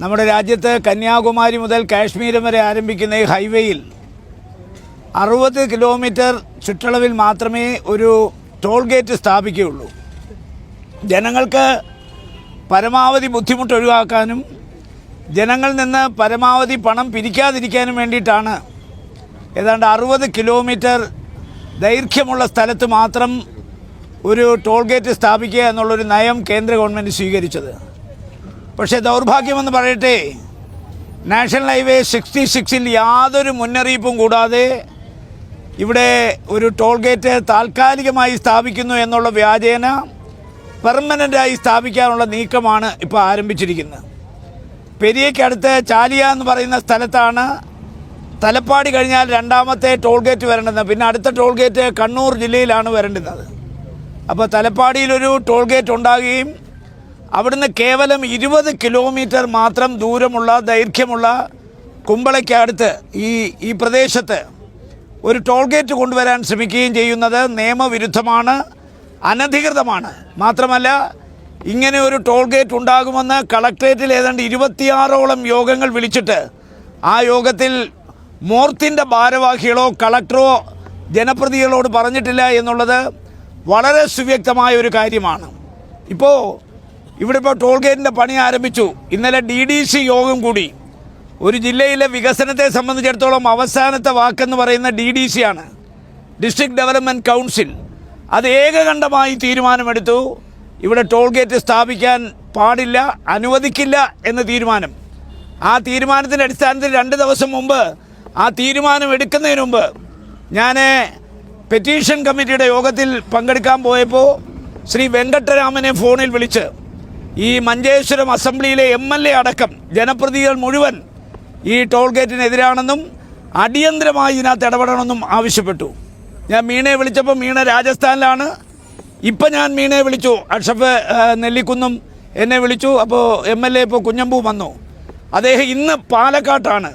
നമ്മുടെ രാജ്യത്ത് കന്യാകുമാരി മുതൽ കാശ്മീരം വരെ ആരംഭിക്കുന്ന ഈ ഹൈവേയിൽ അറുപത് കിലോമീറ്റർ ചുറ്റളവിൽ മാത്രമേ ഒരു ടോൾ ഗേറ്റ് സ്ഥാപിക്കുകയുള്ളൂ. ജനങ്ങൾക്ക് പരമാവധി ബുദ്ധിമുട്ട് ഒഴിവാക്കാനും ജനങ്ങളിൽ നിന്ന് പരമാവധി പണം പിരിക്കാതിരിക്കാനും വേണ്ടിയിട്ടാണ് ഏതാണ്ട് അറുപത് കിലോമീറ്റർ ദൈർഘ്യമുള്ള സ്ഥലത്ത് മാത്രം ഒരു ടോൾ ഗേറ്റ് സ്ഥാപിക്കുക എന്നുള്ളൊരു നയം കേന്ദ്ര ഗവൺമെന്റ് സ്വീകരിച്ചത്. പക്ഷേ ദൗർഭാഗ്യമെന്ന് പറയട്ടെ. നാഷണൽ ഹൈവേ സിക്സ്റ്റി സിക്സിൽ യാതൊരു മുന്നറിയിപ്പും കൂടാതെ ഇവിടെ ഒരു ടോൾ ഗേറ്റ് താൽക്കാലികമായി സ്ഥാപിക്കുന്നു എന്നുള്ള വ്യാജേന പെർമനന്റായി സ്ഥാപിക്കാനുള്ള നീക്കമാണ് ഇപ്പോൾ ആരംഭിച്ചിരിക്കുന്നത്. പെരിയയ്ക്കടുത്ത് ചാലിയ എന്ന് പറയുന്ന സ്ഥലത്താണ് തലപ്പാടി കഴിഞ്ഞാൽ രണ്ടാമത്തെ ടോൾ ഗേറ്റ് വരേണ്ടത് പിന്നെ അടുത്ത ടോൾ ഗേറ്റ് കണ്ണൂർ ജില്ലയിലാണ് വരേണ്ടുന്നത്. അപ്പോൾ തലപ്പാടിയിലൊരു ടോൾ ഗേറ്റ് ഉണ്ടാകുകയും അവിടുന്ന് കേവലം ഇരുപത് കിലോമീറ്റർ മാത്രം ദൂരമുള്ള ദൈർഘ്യമുള്ള കുമ്പളയ്ക്കടുത്ത് ഈ ഈ പ്രദേശത്ത് ഒരു ടോൾ ഗേറ്റ് കൊണ്ടുവരാൻ ശ്രമിക്കുകയും ചെയ്യുന്നത് നിയമവിരുദ്ധമാണ് അനധികൃതമാണ്. മാത്രമല്ല ഇങ്ങനെ ഒരു ടോൾ ഗേറ്റ് ഉണ്ടാകുമെന്ന് കളക്ട്രേറ്റിൽ ഏതാണ്ട് ഇരുപത്തിയാറോളം യോഗങ്ങൾ വിളിച്ചിട്ട് ആ യോഗത്തിൽ മോർത്തിന്റെ ഭാരവാഹികളോ കളക്ടറോ ജനപ്രതികളോട് പറഞ്ഞിട്ടില്ല എന്നുള്ളത് വളരെ സുവ്യക്തമായ ഒരു കാര്യമാണ്. ഇപ്പോൾ ഇവിടെ ഇപ്പോൾ ടോൾ ഗേറ്റിന്റെ പണി ആരംഭിച്ചു. ഇന്നലെ ഡി ഡി സി യോഗം കൂടി. ഒരു ജില്ലയിലെ വികസനത്തെ സംബന്ധിച്ചിടത്തോളം അവസാനത്തെ വാക്കെന്ന് പറയുന്ന ഡി ഡി സി ആണ്. ഡിസ്ട്രിക്ട് ഡെവലപ്മെന്റ് കൗൺസിൽ അത് ഏകകണ്ഠമായി തീരുമാനമെടുത്തു. ഇവിടെ ടോൾ ഗേറ്റ് സ്ഥാപിക്കാൻ പാടില്ല അനുവദിക്കില്ല എന്ന തീരുമാനം. ആ തീരുമാനത്തിന്റെ അടിസ്ഥാനത്തിൽ രണ്ട് ദിവസം മുമ്പ് ആ തീരുമാനം എടുക്കുന്നതിന് മുമ്പ് ഞാൻ പെറ്റീഷൻ കമ്മിറ്റിയുടെ യോഗത്തിൽ പങ്കെടുക്കാൻ പോയപ്പോൾ ശ്രീ വെങ്കട്ടരാമനെ ഫോണിൽ വിളിച്ച് ഈ മഞ്ചേശ്വരം അസംബ്ലിയിലെ എം എൽ എ അടക്കം ജനപ്രതിനിധികൾ മുഴുവൻ ഈ ടോൾ ഗേറ്റിനെതിരാണെന്നും അടിയന്തരമായി ഇതിനകത്ത് ഇടപെടണമെന്നും ആവശ്യപ്പെട്ടു. ഞാൻ മീണയെ വിളിച്ചപ്പോൾ മീണ രാജസ്ഥാനിലാണ്. ഇപ്പം ഞാൻ മീണയെ വിളിച്ചു. അഷഫ് നെല്ലിക്കുന്നും എന്നെ വിളിച്ചു. അപ്പോൾ എം എൽ എ ഇപ്പോൾ കുഞ്ഞമ്പൂ വന്നു. അദ്ദേഹം ഇന്ന് പാലക്കാട്ടാണ്.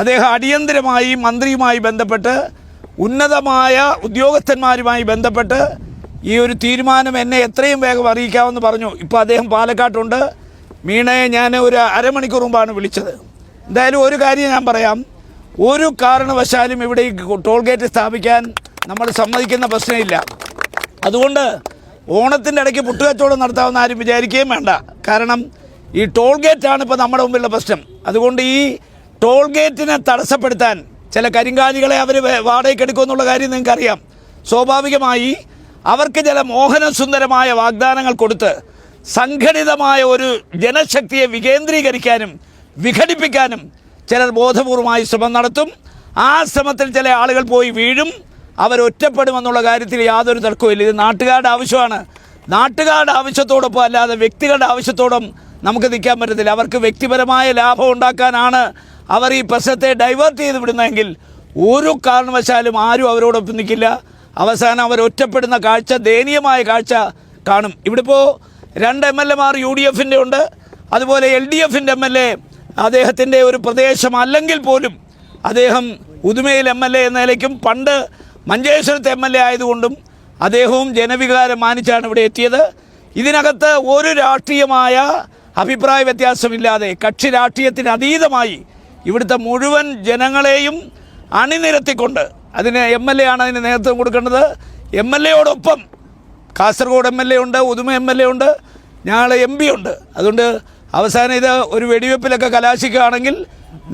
അദ്ദേഹം അടിയന്തരമായി മന്ത്രിയുമായി ബന്ധപ്പെട്ട് ഉന്നതമായ ഉദ്യോഗസ്ഥന്മാരുമായി ബന്ധപ്പെട്ട് ഈ ഒരു തീരുമാനം എന്നെ എത്രയും വേഗം അറിയിക്കാമെന്ന് പറഞ്ഞു. ഇപ്പോൾ അദ്ദേഹം പാലക്കാട്ടുണ്ട്. മീണയെ ഞാൻ ഒരു അരമണിക്കൂർ മുമ്പാണ് വിളിച്ചത്. എന്തായാലും ഒരു കാര്യം ഞാൻ പറയാം. ഒരു കാരണവശാലും ഇവിടെ ഈ ടോൾ ഗേറ്റ് സ്ഥാപിക്കാൻ നമ്മൾ സമ്മതിക്കുന്ന പ്രശ്നമില്ല. അതുകൊണ്ട് ഓണത്തിന്റെ ഇടയ്ക്ക് പുട്ടുകച്ചവടം നടത്താമെന്ന് ആരും വിചാരിക്കുകയും വേണ്ട. കാരണം ഈ ടോൾ ഗേറ്റാണ് ഇപ്പോൾ നമ്മുടെ മുമ്പിലുള്ള പ്രശ്നം. അതുകൊണ്ട് ഈ ടോൾ ഗേറ്റിനെ തടസ്സപ്പെടുത്താൻ ചില കരിങ്കാലികളെ അവർ വാടകയ്ക്ക് എടുക്കുമെന്നുള്ള കാര്യം നിങ്ങൾക്കറിയാം. സ്വാഭാവികമായി അവർക്ക് ചില മോഹനസുന്ദരമായ വാഗ്ദാനങ്ങൾ കൊടുത്ത് സംഘടിതമായ ഒരു ജനശക്തിയെ വികേന്ദ്രീകരിക്കാനും വിഘടിപ്പിക്കാനും ചിലർ ബോധപൂർവമായി ശ്രമം നടത്തും. ആ ശ്രമത്തിൽ ചില ആളുകൾ പോയി വീഴും. അവർ ഒറ്റപ്പെടുമെന്നുള്ള കാര്യത്തിൽ യാതൊരു തർക്കവുമില്ല ഇത് നാട്ടുകാരുടെ ആവശ്യമാണ്. നാട്ടുകാരുടെ ആവശ്യത്തോടൊപ്പം അല്ലാതെ വ്യക്തികളുടെ ആവശ്യത്തോടും നമുക്ക് നിൽക്കാൻ പറ്റത്തില്ല. അവർക്ക് വ്യക്തിപരമായ ലാഭം ഉണ്ടാക്കാനാണ് അവർ ഈ പ്രശ്നത്തെ ഡൈവേർട്ട് ചെയ്ത് വിടുന്നതെങ്കിൽ ഒരു കാരണവശാലും ആരും അവരോടൊപ്പം നിൽക്കില്ല. അവസാനം അവർ ഒറ്റപ്പെടുന്ന കാഴ്ച ദയനീയമായ കാഴ്ച കാണും. ഇവിടെ ഇപ്പോൾ രണ്ട് എം എൽ എമാർ യു ഡി എഫിന്റെ ഉണ്ട്. അതുപോലെ എൽ ഡി എഫിന്റെ എം എൽ എ അദ്ദേഹത്തിന്റെ ഒരു പ്രദേശം അല്ലെങ്കിൽ പോലും അദ്ദേഹം ഉദുമയിൽ എം എൽ എ എന്ന നിലയ്ക്കും പണ്ട് മഞ്ചേശ്വരത്തെ എം എൽ എ ആയതുകൊണ്ടും അദ്ദേഹവും ജനവികാരം മാനിച്ചാണ് ഇവിടെ എത്തിയത്. ഇതിനകത്ത് ഒരു രാഷ്ട്രീയമായ അഭിപ്രായ വ്യത്യാസമില്ലാതെ കക്ഷി രാഷ്ട്രീയത്തിന് അതീതമായി ഇവിടുത്തെ മുഴുവൻ ജനങ്ങളെയും അണിനിരത്തിക്കൊണ്ട് അതിന് എം എൽ എ ആണ് അതിന് നേതൃത്വം കൊടുക്കേണ്ടത്. എം എൽ എയോടൊപ്പം കാസർഗോഡ് എം എൽ എ ഉണ്ട് ഉദുമ എം എൽ എ ഉണ്ട് ഞങ്ങൾ എം പി ഉണ്ട്. അതുകൊണ്ട് അവസാനം ഇത് ഒരു വെടിവെപ്പിലൊക്കെ കലാശിക്കുകയാണെങ്കിൽ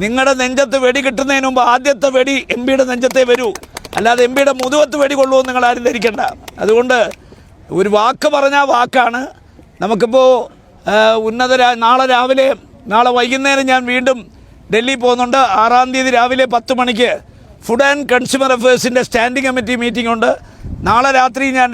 നിങ്ങളുടെ നെഞ്ചത്ത് വെടി കിട്ടുന്നതിന് മുമ്പ് ആദ്യത്തെ വെടി എം പിയുടെ നെഞ്ചത്തെ വരൂ. അല്ലാതെ എം പിയുടെ മുതുവത്ത് വെടി കൊള്ളുമെന്ന് നിങ്ങൾ ആരും ധരിക്കണ്ട. അതുകൊണ്ട് ഒരു വാക്ക് പറഞ്ഞാൽ വാക്കാണ്. നമുക്കിപ്പോൾ ഉന്നത നാളെ രാവിലെ നാളെ വൈകുന്നേരം ഞാൻ വീണ്ടും ഡൽഹി പോകുന്നുണ്ട്. ആറാം തീയതി രാവിലെ പത്ത് മണിക്ക് ഫുഡ് ആൻഡ് കൺസ്യൂമർ അഫയേഴ്സിന്റെ സ്റ്റാൻഡിംഗ് കമ്മിറ്റി മീറ്റിംഗ് ഉണ്ട്. നാളെ രാത്രി ഞാൻ